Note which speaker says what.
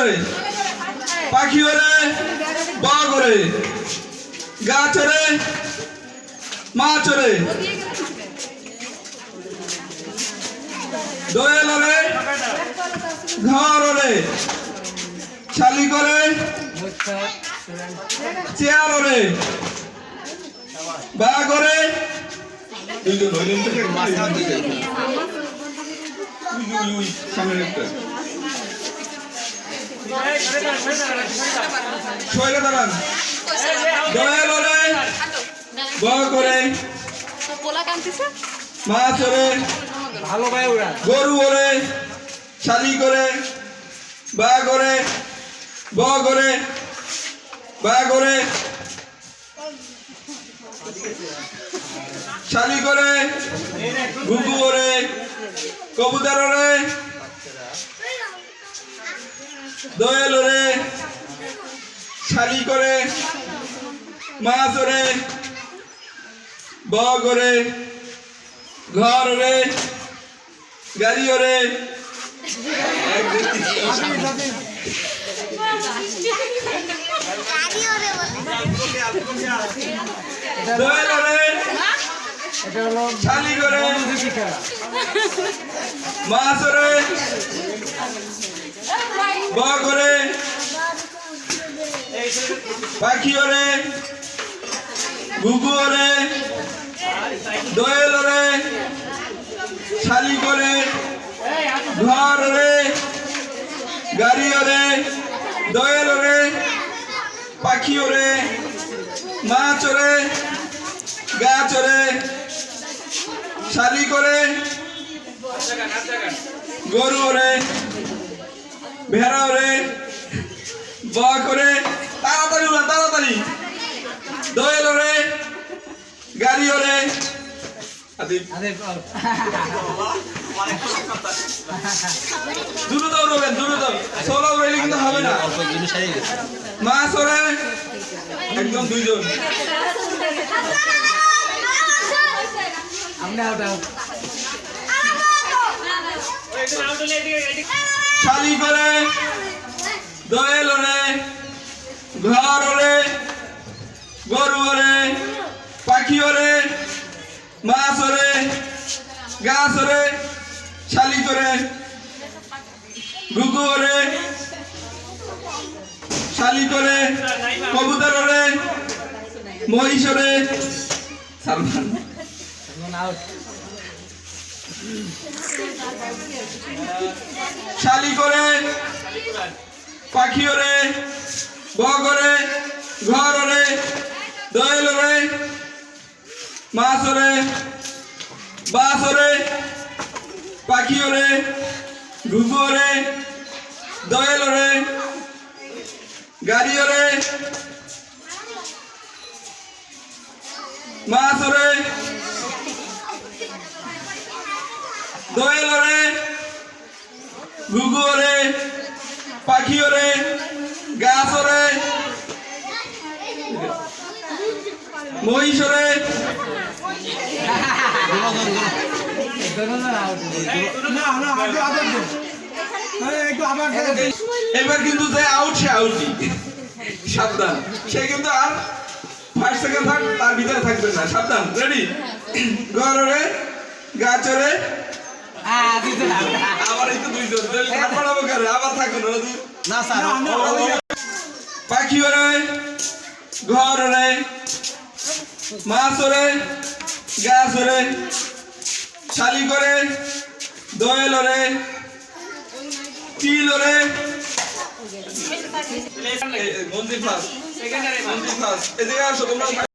Speaker 1: জোরে পাখি ওরে ব করে গাছ ওরে মাছ ওরে দোয়েল ওরে ঘর ওরে শালি করে চেয়ার ওরে বা করে দুইজন হইলেন তো মাঝখান থেকে উই, উই, উই, সামনের একটা সইলে দাঁড়ান দয়াল ওরে ব করে মাছ গরু শালি করে বা করে ব করে বা করে শালি করে ঘুঘু ওরে কবুতর দোয়েল ওরে শালি করে মাছ ওরে ব করে ঘর ওরে গাড়ি ওরে শালি করে মাছ ওরে ব করে। পাখি ওরে, ঘুঘু ওরে, দোয়েল ওরে, শালি করে, ঘর ওরে, গাড়ি পাখি ওরে, মাছ ওরে, গাছ ওরে, শালি করে, গরু ওরে ভেড়া ওরে বা করে তাড়াতাড়ি উড়া তাড়াতাড়ি দোয়েল ওরে গাড়ি ওরে দ্রুত উড়বেন দ্রুত সোলো উড়াইলে কিন্তু হবে না মাছ ওরে একদম দুইজন
Speaker 2: আমরা ওটা
Speaker 1: শালি করে দোয়েল ওরে, ঘর ওরে, গরু ওরে, পাখি ওরে, মাছ ওরে, গাছ ওরে, শালি করে ঘুঘু ওরে, শালি করে কবুতর ওরে, মহিষ ওরে, সালমান। শালি করে পাখি ওরে বগ ওরে ঘর ওরে দোয়েল ওরে মাছ ওরে বাস ওরে পাখি ওরে ঘুঘু ওরে দোয়েল ওরে গাড়ি ওরে মাছ ওরে
Speaker 3: আরে একটু আবার দেন
Speaker 1: এবার কিন্তু যে আউট সে আউটই সাবধান। সে কিন্তু আর ফার্স্ট সেকেন্ড থার্ড তার ভিতরে থাকবে না। সাবধান। রেডি ঘর ওরে গাছ ওরে
Speaker 2: হ্যাঁ দুজন আউট
Speaker 1: আবার এই তো দুইজন পড়াবো আবার থাকুন
Speaker 2: না স্যার
Speaker 1: পাখি ওরে ঘর ওরে মাছ ওরে গাছ ওরে শালি করে দোয়েল ওরে তিল ওরে। মন্দির ফার্স্ট মন্দির ফার্স্ট এদিকে আসো তোমরা